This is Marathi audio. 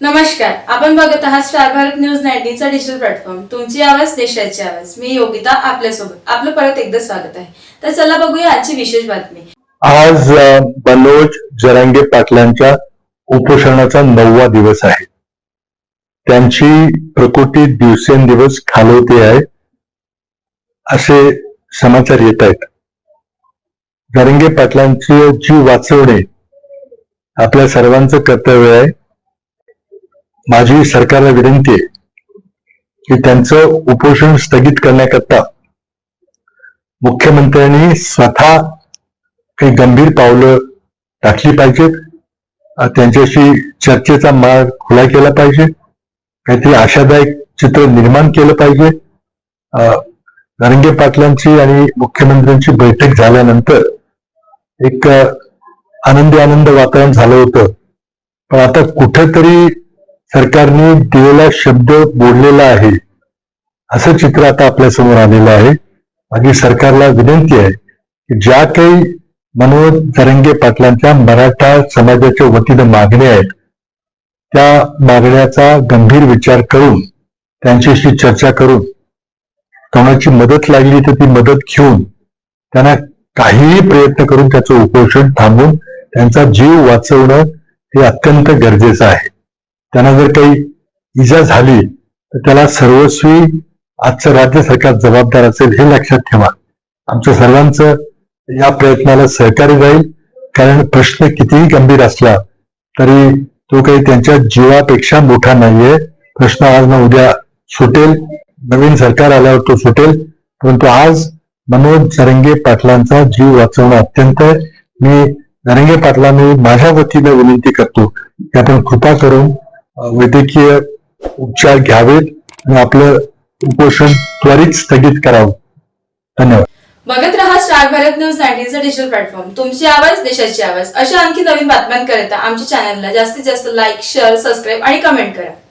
नमस्कार आपण बघत आहात स्टार भारत न्यूज नाईन्टीचा डिजिटल प्लॅटफॉर्म तुमची आवाज देशाची आवाज. मी योगिता आपल्यासोबत. आपलं परत एकदा स्वागत आहे. तर चला बघूया आजची विशेष बातमी. आज अ, जरांगे पाटलांच्या उपोषणाचा नववा दिवस आहे. त्यांची प्रकृती दिवसेंदिवस खालवते आहे असे समाचार येत आहेत. जरंगे पाटलांची जीव वाचवणे आपल्या सर्वांचं कर्तव्य आहे माझी सरकारला विनंती आहे की त्यांचं उपोषण स्थगित करण्याकरता मुख्यमंत्र्यांनी स्वतः काही गंभीर पावलं टाकली पाहिजेत. त्यांच्याशी चर्चेचा मार्ग खुला केला पाहिजे. काहीतरी आशादायक चित्र निर्माण केलं पाहिजे. नरंगे पाटलांची आणि मुख्यमंत्र्यांची बैठक झाल्यानंतर एक आनंदी आनंद वातावरण झालं होतं. पण आता कुठेतरी सरकारने दिलेला शब्द बोललेला आहे. असं चित्र आता आपल्यासमोर आलेलं आहे. माझी सरकारला विनंती आहे की ज्या काही मनोज जरंगे पाटलांच्या मराठा समाजाच्या वतीनं मागण्या आहेत त्या मागण्याचा गंभीर विचार करून त्यांच्याशी चर्चा करून कोणाची मदत लागली तर ती मदत घेऊन त्यांना काहीही प्रयत्न करून त्याचं उपोषण थांबून त्यांचा जीव वाचवणं हे अत्यंत गरजेचं आहे. त्यांना जर काही इजा झाली तर त्याला सर्वस्वी आजचं राज्य सरकार जबाबदार असेल हे लक्षात ठेवा. आमचं सर्वांचं या प्रयत्नाला सहकार्य जाईल. कारण प्रश्न कितीही गंभीर असला तरी तो काही त्यांच्या जीवापेक्षा मोठा नाहीये. प्रश्न आज ना उद्या सुटेल. नवीन सरकार आल्यावर तो सुटेल. परंतु आज मनोज जरंगे पाटलांचा जीव वाचवणं अत्यंत मी जरंगे पाटलांनी माझ्या वतीनं विनंती करतो की आपण कृपा करून वैद्यकीय उपचार घ्यावेत आणि आपलं उपोषण त्वरित स्थगित करावं. धन्यवाद. बघत रहा स्टार भारत न्यूज नाईन्टीनचा डिजिटल प्लॅटफॉर्म तुमची आवाज देशाची आवाज. अशा आणखी नवीन बातम्यांकरिता आमच्या चॅनलला जास्तीत जास्त लाईक शेअर सबस्क्राईब आणि कमेंट करा.